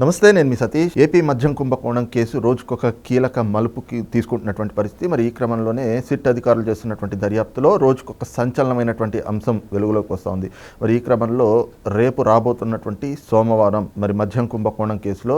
నమస్తే నేను మీ సతీష్. ఏపీ మద్యం కుంభకోణం కేసు రోజుకొక కీలక మలుపుకి తీసుకుంటున్నటువంటి పరిస్థితి. మరి ఈ క్రమంలోనే సిట్ అధికారులు చేస్తున్నటువంటి దర్యాప్తులో రోజుకొక సంచలనమైనటువంటి అంశం వెలుగులోకి వస్తోంది మరి ఈ క్రమంలో రేపు రాబోతున్నటువంటి సోమవారం మరి మద్యం కుంభకోణం కేసులో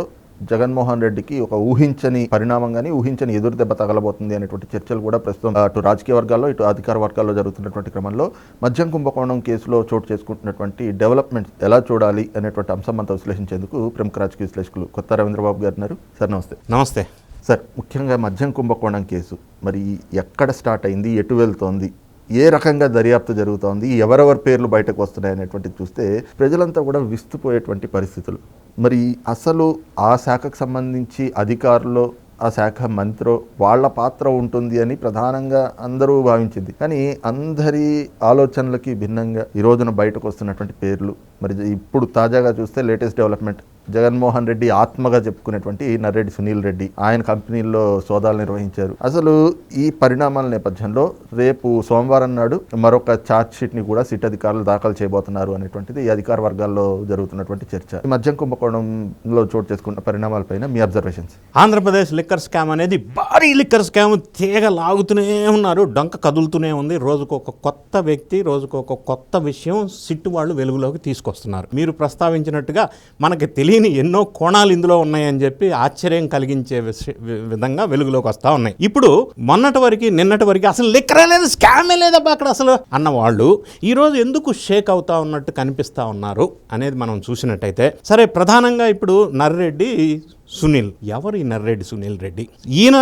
జగన్మోహన్ రెడ్డికి ఒక ఊహించని పరిణామం కానీ ఊహించని ఎదురు దెబ్బ తగలబోతుంది అనేటువంటి చర్చలు కూడా ప్రస్తుతం అటు రాజకీయ వర్గాల్లో ఇటు అధికార వర్గాల్లో జరుగుతున్నటువంటి క్రమంలో మద్యం కుంభకోణం కేసులో చోటు చేసుకుంటున్నటువంటి డెవలప్మెంట్స్ ఎలా చూడాలి అనేటువంటి అంశం అంతా విశ్లేషించేందుకు ప్రముఖ రాజకీయ విశ్లేషకులు కొత్త రవీంద్రబాబు గారు ఉన్నారు. సార్ నమస్తే. నమస్తే. సార్ ముఖ్యంగా మద్యం కుంభకోణం కేసు మరి ఎక్కడ స్టార్ట్ అయింది ఎటు వెళ్తోంది ఏ రకంగా దర్యాప్తు జరుగుతోంది ఎవరెవరి పేర్లు బయటకు వస్తున్నాయి అనేటువంటిది చూస్తే ప్రజలంతా కూడా విస్తుపోయేటువంటి పరిస్థితులు. మరి అసలు ఆ శాఖకు సంబంధించి అధికారులు ఆ శాఖ మంత్రో వాళ్ళ పాత్ర ఉంటుంది అని ప్రధానంగా అందరూ భావించింది. కానీ అందరి ఆలోచనలకి భిన్నంగా ఈ రోజున బయటకు వస్తున్నటువంటి పేర్లు మరి ఇప్పుడు తాజాగా చూస్తే లేటెస్ట్ డెవలప్మెంట్. జగన్మోహన్ రెడ్డి ఆత్మగా చెప్పుకునేటువంటి నర్రెడ్డి సునీల్ రెడ్డి. ఆయన కంపెనీల్లో సోదాలు నిర్వహించారు. అసలు ఈ పరిణామాల నేపథ్యంలో రేపు సోమవారం నాడు మరొక చార్జ్షీట్ని కూడా సిట్ అధికారులు దాఖలు చేయబోతున్నారు అనేటువంటిది ఈ అధికార వర్గాల్లో జరుగుతున్నటువంటి చర్చ. ఈ మద్యం కుంభకోణంలో చోటు చేసుకున్న పరిణామాలపైన మీ అబ్జర్వేషన్స్. ఆంధ్రప్రదేశ్ లిక్కర్ స్కామ్ అనేది భారీ లిక్కర్ స్కామ్. తీగ లాగుతూనే ఉన్నారు డొంక కదులుతూనే ఉంది. రోజుకు ఒక కొత్త వ్యక్తి రోజుకు ఒక కొత్త విషయం సిట్టు వాళ్ళు వెలుగులోకి వస్తున్నారు. మీరు ప్రస్తావించినట్టుగా మనకి తెలియని ఎన్నో కోణాలు ఇందులో ఉన్నాయని చెప్పి ఆశ్చర్యం కలిగించే వి- విధంగా వెలుగులోకి వస్తూ ఉన్నాయి. ఇప్పుడు మొన్నటి వరకు నిన్నటి వరకు అసలు లెక్కరే లేదు స్కామే లేదబ్బా అక్కడ అసలు అన్న వాళ్ళు ఈరోజు ఎందుకు షేక్ అవుతా ఉన్నట్టు కనిపిస్తా ఉన్నారు అనేది మనం చూసినట్టయితే సరే ప్రధానంగా ఇప్పుడు నర్రెడ్డి సునీల్. ఎవరు ఈ నర్రెడ్డి సునీల్ రెడ్డి? ఈయన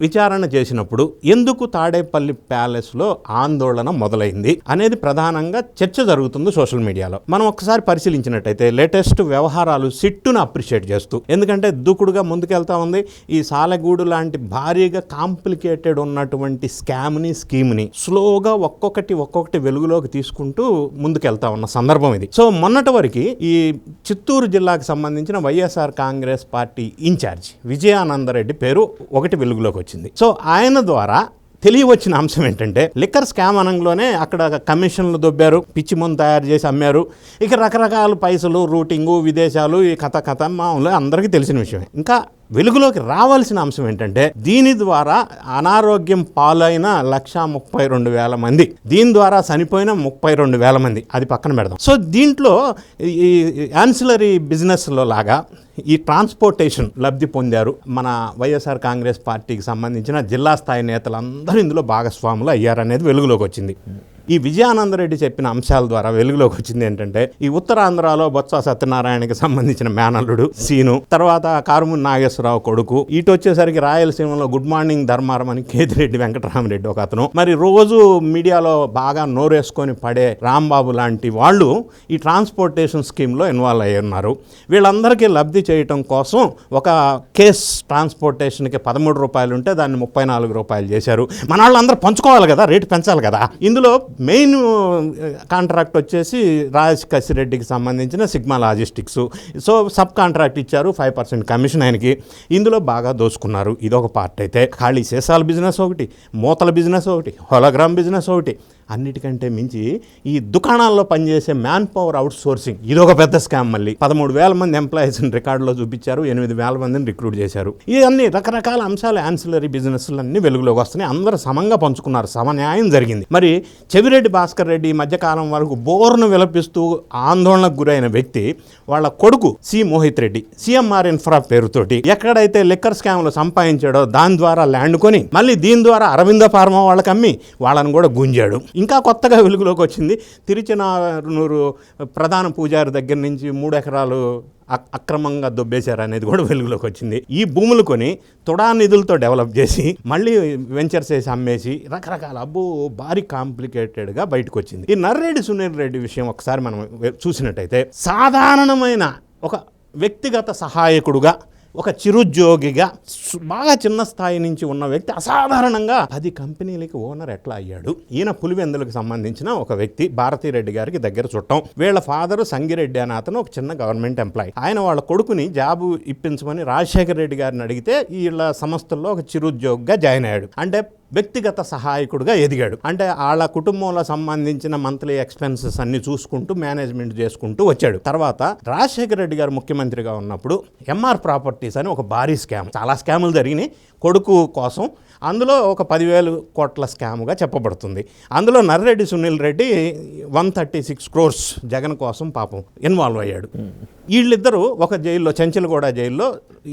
విచారణ చేసినప్పుడు ఎందుకు తాడేపల్లి ప్యాలెస్లో ఆందోళన మొదలైంది అనేది ప్రధానంగా చర్చ జరుగుతుంది సోషల్ మీడియాలో. మనం ఒకసారి పరిశీలించినట్టయితే లేటెస్ట్ వ్యవహారాలు సిట్టును అప్రిషియేట్ చేస్తూ ఎందుకంటే దూకుడుగా ముందుకెళ్తా ఉంది. ఈ సాలెగూడు లాంటి భారీగా కాంప్లికేటెడ్ ఉన్నటువంటి స్కామ్ని స్కీమ్ని స్లోగా ఒక్కొక్కటి ఒక్కొక్కటి వెలుగులోకి తీసుకుంటూ ముందుకెళ్తా ఉన్న సందర్భం ఇది. సో మొన్నటి వరకు ఈ చిత్తూరు జిల్లాకు సంబంధించిన YSR Congress party incharge Vijayananda Reddy పేరు ఒకటి వెలుగులోకి వచ్చింది. సో ఆయన ద్వారా తెలియవచ్చిన అంశం ఏంటంటే లిక్కర్ స్కామ్ అనంలోనే అక్కడ కమిషన్లు దొబ్బారు పిచ్చి మందు తయారు చేసి అమ్మారు. ఇక రకరకాల పైసలు రూటింగు విదేశాలు ఈ కథ కథ మామూలు అందరికీ తెలిసిన విషయమే. ఇంకా వెలుగులోకి రావాల్సిన అంశం ఏంటంటే దీని ద్వారా అనారోగ్యం పాలైన లక్షా ముప్పై రెండు వేల మంది దీని ద్వారా చనిపోయిన ముప్పై రెండు వేల మంది. అది పక్కన పెడదాం. సో దీంట్లో ఈ యాన్సిలరీ బిజినెస్లో లాగా ఈ ట్రాన్స్పోర్టేషన్ లబ్ధి పొందారు మన వైఎస్ఆర్ కాంగ్రెస్ పార్టీకి సంబంధించిన జిల్లా స్థాయి నేతలందరూ ఇందులో భాగస్వాములు అయ్యారనేది వెలుగులోకి వచ్చింది. ఈ విజయానందరెడ్డి చెప్పిన అంశాల ద్వారా వెలుగులోకి వచ్చింది ఏంటంటే ఈ ఉత్తరాంధ్రలో బొత్స సత్యనారాయణకి సంబంధించిన మేనల్లుడు సీను తర్వాత కారుమూరి నాగేశ్వరరావు కొడుకు ఇటు వచ్చేసరికి రాయలసీమలో గుడ్ మార్నింగ్ ధర్మారం అని కేతిరెడ్డి వెంకటరామరెడ్డి ఒక అతను. మరి రోజు మీడియాలో బాగా నోరేసుకొని పడే రాంబాబు లాంటి వాళ్ళు ఈ ట్రాన్స్పోర్టేషన్ స్కీమ్లో ఇన్వాల్వ్ అయ్యి ఉన్నారు. వీళ్ళందరికీ లబ్ధి చేయటం కోసం ఒక కేస్ ట్రాన్స్పోర్టేషన్కి పదమూడు రూపాయలు ఉంటే దాన్ని ముప్పై నాలుగు రూపాయలు చేశారు. మన వాళ్ళందరూ పంచుకోవాలి కదా రేటు పెంచాలి కదా. ఇందులో మెయిన్ కాంట్రాక్ట్ వచ్చేసి రాజ్ కసిరెడ్డికి సంబంధించిన Sigma logistics. So sub contract ఇచ్చారు ఫైవ్ పర్సెంట్ కమిషన్ ఆయనకి. ఇందులో బాగా దోసుకున్నారు. ఇదొక పార్ట్ అయితే. ఖాళీ సీసాల బిజినెస్ ఒకటి మూతల బిజినెస్ ఒకటి హోలోగ్రామ్ బిజినెస్ ఒకటి. అన్నిటికంటే మించి ఈ దుకాణాల్లో పనిచేసే మ్యాన్ పవర్ అవుట్ సోర్సింగ్ ఒక పెద్ద స్కామ్ మళ్ళీ. పదమూడు వేల మంది ఎంప్లాయీస్ని రికార్డులో చూపించారు ఎనిమిది వేల మందిని రిక్రూట్ చేశారు. ఇవన్నీ రకరకాల అంశాలు యాన్సిలరీ బిజినెస్లన్నీ వెలుగులోకి వస్తున్నాయి. అందరూ సమంగా పంచుకున్నారు. సమన్యాయం జరిగింది. మరి చెవిరెడ్డి భాస్కర్ రెడ్డి ఈ మధ్యకాలం వరకు బోర్ను విలపిస్తూ ఆందోళనకు గురైన వ్యక్తి వాళ్ళ కొడుకు C Mohit Reddy CMR infra పేరుతోటి ఎక్కడైతే లిక్కర్ స్కామ్లు సంపాదించాడో దాని ద్వారా ల్యాండ్ కొని మళ్ళీ దీని ద్వారా అరవింద ఫార్మా వాళ్ళకి అమ్మి వాళ్ళని కూడా గుంజాడు. ఇంకా కొత్తగా వెలుగులోకి వచ్చింది. తిరుచినారునూరు ప్రధాన పూజారి దగ్గర నుంచి మూడు ఎకరాలు అక్- అక్రమంగా దొబ్బేశారు అనేది కూడా వెలుగులోకి వచ్చింది. ఈ భూములు కొని తుడా నిధులతో డెవలప్ చేసి మళ్ళీ వెంచర్స్ వేసి అమ్మేసి రకరకాల అబ్బో భారీ కాంప్లికేటెడ్గా బయటకు వచ్చింది ఈ నర్రెడ్డి సునీల్ రెడ్డి విషయం ఒకసారి మనం చూసినట్టయితే సాధారణమైన ఒక వ్యక్తిగత సహాయకుడుగా ఒక చిరుద్యోగిగా బాగా చిన్న స్థాయి నుంచి ఉన్న వ్యక్తి అసాధారణంగా పది కంపెనీలకి ఓనర్ ఎట్లా అయ్యాడు? ఈయన పులివెందులకు సంబంధించిన ఒక వ్యక్తి భారతీరెడ్డి గారికి దగ్గర చుట్టం. వీళ్ళ ఫాదర్ సంగిరెడ్డి అనే అతను ఒక చిన్న గవర్నమెంట్ ఎంప్లాయీ. ఆయన వాళ్ళ కొడుకుని జాబు ఇప్పించమని రాజశేఖర రెడ్డి గారిని అడిగితే వీళ్ళ సంస్థల్లో ఒక చిరుద్యోగిగా జాయిన్ అయ్యాడు. అంటే వ్యక్తిగత సహాయకుడిగా ఎదిగాడు. అంటే వాళ్ళ కుటుంబంలో సంబంధించిన మంత్లీ ఎక్స్పెన్సెస్ అన్ని చూసుకుంటూ మేనేజ్మెంట్ చేసుకుంటూ వచ్చాడు. తర్వాత రాజశేఖర రెడ్డి గారు ముఖ్యమంత్రిగా ఉన్నప్పుడు ఎంఆర్ ప్రాపర్టీస్ అని ఒక భారీ స్కామ్. చాలా స్కాములు జరిగినాయి. కొడుకు కోసం అందులో ఒక పదివేలు కోట్ల స్కామ్గా చెప్పబడుతుంది. అందులో Narreddy Sunil Reddy one thirty six crores Jagan కోసం పాపం ఇన్వాల్వ్ అయ్యాడు. వీళ్ళిద్దరూ ఒక జైల్లో చెంచలగూడ జైల్లో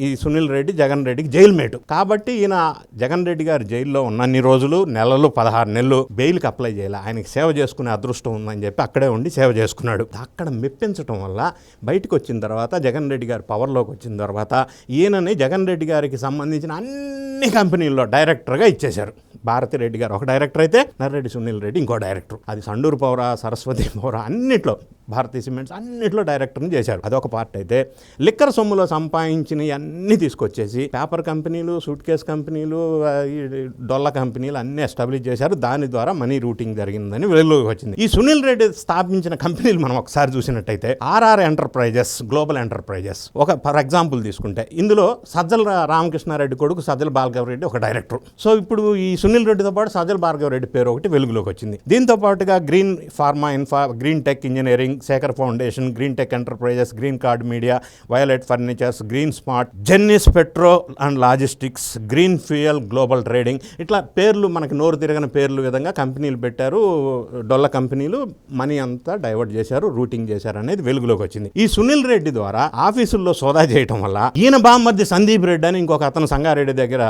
ఈ సునీల్ రెడ్డి జగన్ రెడ్డికి జైలు మేటు కాబట్టి ఈయన జగన్ రెడ్డి గారు జైల్లో ఉన్నన్ని రోజులు నెలలు పదహారు నెలలు బెయిల్కి అప్లై చేయాలి. ఆయనకి సేవ చేసుకునే అదృష్టం ఉందని చెప్పి అక్కడే ఉండి సేవ చేసుకున్నాడు. అక్కడ మెప్పించడం వల్ల బయటకు వచ్చిన తర్వాత జగన్ రెడ్డి గారు పవర్లోకి వచ్చిన తర్వాత ఈయనని జగన్ రెడ్డి గారికి సంబంధించిన అన్ని కంపెనీల్లో డైరెక్టర్గా ఇచ్చేశారు. భారతి రెడ్డి గారు. ఒక డైరెక్టర్ అయితే నర్రెడ్డి సునీల్ రెడ్డి ఇంకో డైరెక్టర్. అది సండూరు పౌర సరస్వతి పౌర అన్నిట్లో. భారతీ సిమెంట్స్ అన్నింటిలో డైరెక్టర్ని చేశారు. అదొక పార్ట్ అయితే. లిక్కర్ సొమ్ములో సంపాదించినవి అన్నీ తీసుకొచ్చేసి పేపర్ కంపెనీలు సూట్ కేస్ కంపెనీలు ఈ డొల్ల కంపెనీలు అన్నీ ఎస్టాబ్లిష్ చేశారు. దాని ద్వారా మనీ రూటింగ్ జరిగిందని వెలుగులోకి వచ్చింది. ఈ సునీల్ రెడ్డి స్థాపించిన కంపెనీలు మనం ఒకసారి చూసినట్టయితే ఆర్ఆర్ ఎంటర్ప్రైజెస్ గ్లోబల్ ఎంటర్ప్రైజెస్. ఒక ఫర్ ఎగ్జాంపుల్ తీసుకుంటే ఇందులో సజ్జల రామకృష్ణారెడ్డి కొడుకు సజ్జల భార్గవరెడ్డి ఒక డైరెక్టర్. సో ఇప్పుడు ఈ సునీల్ రెడ్డితో పాటు సజ్జల భార్గవరెడ్డి పేరు ఒకటి వెలుగులోకి వచ్చింది. దీంతో పాటుగా green pharma infra green tech engineering Shekhar foundation green tech enterprises green card media violet furnitures green smart Jennis petro and logistics green fuel global trading. ఇట్లా పేర్లు మనకి నోరు తిరగని పేర్లు విధంగా కంపెనీలు పెట్టారు. డొల్ల కంపెనీలు మనీ అంతా డైవర్ట్ చేశారు రూటింగ్ చేశారు అనేది వెలుగులోకి వచ్చింది. ఈ సునీల్ రెడ్డి ద్వారా ఆఫీసుల్లో సోదా చేయటం వల్ల ఈయన బామ్మర్ది సందీప్ రెడ్డి అని ఇంకొక అతను సంగారెడ్డి దగ్గర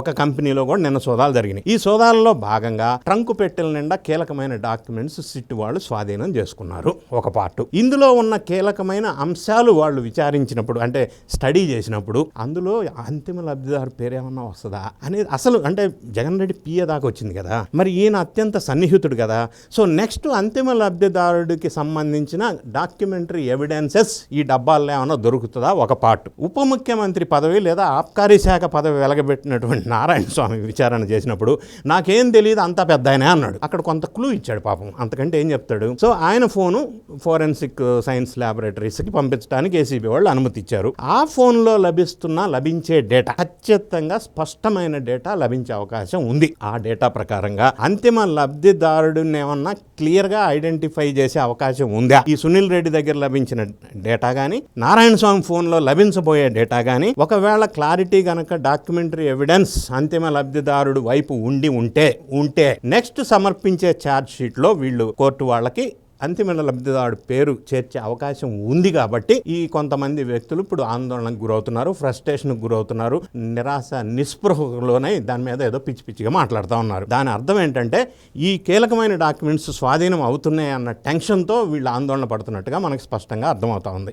ఒక కంపెనీలో కూడా నిన్న సోదాలు జరిగినాయి. ఈ సోదాలలో భాగంగా ట్రంక్ పెట్టెల నిండా కీలకమైన డాక్యుమెంట్స్ సిట్ వాళ్ళు స్వాధీనం చేసుకున్నారు. ఒక పార్ట్. ఇందులో ఉన్న కీలకమైన అంశాలు వాళ్ళు విచారించినప్పుడు అంటే స్టడీ చేసినప్పుడు అందులో అంతిమ లబ్ధిదారు పేరు ఏమన్నా వస్తుందా? అనేది అసలు అంటే జగన్ రెడ్డి పిఏ దాకా వచ్చింది కదా. మరి ఈయన అత్యంత సన్నిహితుడు కదా. సో నెక్స్ట్ అంతిమ లబ్ధిదారుడికి సంబంధించిన డాక్యుమెంటరీ ఎవిడెన్సెస్ ఈ డబ్బాల్లో ఏమైనా దొరుకుతుందా? ఒక పార్ట్. ఉప ముఖ్యమంత్రి పదవి లేదా ఆబ్కారీ శాఖ పదవి వెలగబెట్టినటువంటి నారాయణ స్వామి విచారణ చేసినప్పుడు నాకేం తెలియదు అంతా పెద్ద ఆయనే అన్నాడు. అక్కడ కొంత క్లూ ఇచ్చాడు పాపం. అంతకంటే ఏం చెప్తాడు? సో ఆయన ఫోను ఫోరెన్సిక్ సైన్స్ ల్యాబొరేటరీస్కి పంపించడానికి ఏసీబీ వాళ్ళు అనుమతి ఇచ్చారు ఆ ఫోన్లో లభిస్తున్న లభించే డేటా ఖచ్చితంగా స్పష్టమైన డేటా లభించే అవకాశం ఉంది. ఆ డేటా ప్రకారంగా అంతిమ లబ్ధిదారుడిని ఏమన్నా క్లియర్గా ఐడెంటిఫై చేసే అవకాశం ఉందా? ఈ సునీల్ రెడ్డి దగ్గర లభించిన డేటా కానీ నారాయణ స్వామి ఫోన్లో లభించబోయే డేటా కానీ ఒకవేళ క్లారిటీ గనక డాక్యుమెంటరీ ఎవిడెన్స్ అంతిమ లబ్ధిదారుడు వైపు ఉండి ఉంటే ఉంటే నెక్స్ట్ సమర్పించే ఛార్జ్ షీట్లో వీళ్ళు కోర్టు వాళ్ళకి అంతిమ లబ్ధిదారుడు పేరు చేర్చే అవకాశం ఉంది కాబట్టి ఈ కొంతమంది వ్యక్తులు ఇప్పుడు ఆందోళనకు గురవుతున్నారు ఫ్రస్ట్రేషన్కి గురవుతున్నారు నిరాశ నిస్పృహలోనే దాని మీద ఏదో పిచ్చి పిచ్చిగా మాట్లాడుతూ ఉన్నారు. దాని అర్థం ఏంటంటే ఈ కీలకమైన డాక్యుమెంట్స్ స్వాధీనం అవుతున్నాయి అన్న టెన్షన్తో వీళ్ళు ఆందోళన పడుతున్నట్టుగా మనకు స్పష్టంగా అర్థమవుతా ఉంది.